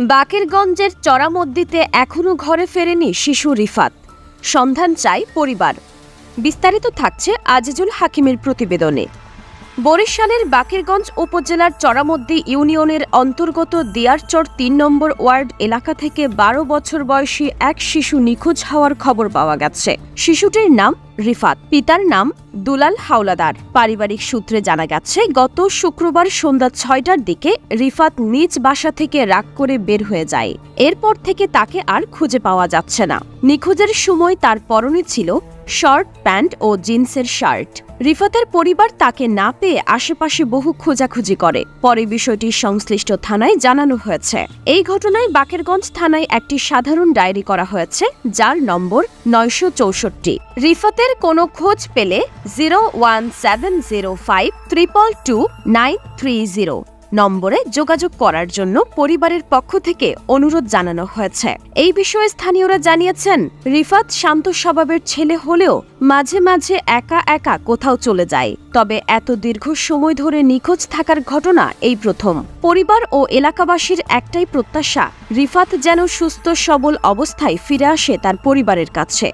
বাকেরগঞ্জের চরামদ্দিতে এখনও ঘরে ফেরেনি শিশু রিফাত। সন্ধান চাই পরিবার। বিস্তারিত থাকছে আজিজুল হাকিমের প্রতিবেদনে। বরিশালের বাকেরগঞ্জ উপজেলার চরামদ্দি ইউনিয়নের অন্তর্গত দিয়ারচর তিন নম্বর ওয়ার্ড এলাকা থেকে বারো বছর বয়সী এক শিশু নিখোঁজ হওয়ার খবর পাওয়া গেছে। শিশুটির নাম রিফাত, পিতার নাম দুলাল হাওলাদার। পারিবারিক সূত্রে জানা গেছে, গত শুক্রবার সন্ধ্যা ছয়টার দিকে রিফাত নিজ বাসা থেকে রাগ করে বের হয়ে যায়। এরপর থেকে তাকে আর খুঁজে পাওয়া যাচ্ছে না। নিখোঁজের সময় তার পরনে ছিল শর্ট, প্যান্ট ও জিন্সের শার্ট। রিফাতের পরিবার তাকে না পেয়ে আশেপাশে বহু খোঁজাখুঁজি করে। পরে বিষয়টি সংশ্লিষ্ট থানায় জানানো হয়েছে। এই ঘটনায় বাকেরগঞ্জ থানায় একটি সাধারণ ডায়েরি করা হয়েছে, যার নম্বর নয়শো চৌষট্টি। রিফাতের কোনো খোঁজ পেলে zero one seven zero five triple two nine three zero. নম্বরে যোগাযোগ করার জন্য পরিবারের পক্ষ থেকে অনুরোধ জানানো হয়েছে। এই বিষয়ে স্থানীয়রা জানিয়েছেন, রিফাত শান্ত স্বভাবের ছেলে হলেও মাঝে মাঝে একা একা কোথাও চলে যায়। তবে এত দীর্ঘ সময় ধরে নিখোঁজ থাকার ঘটনা এই প্রথম। পরিবার ও এলাকাবাসীর একটাই প্রত্যাশা, রিফাত যেন সুস্থ সবল অবস্থায় ফিরে আসে তার পরিবারের কাছে।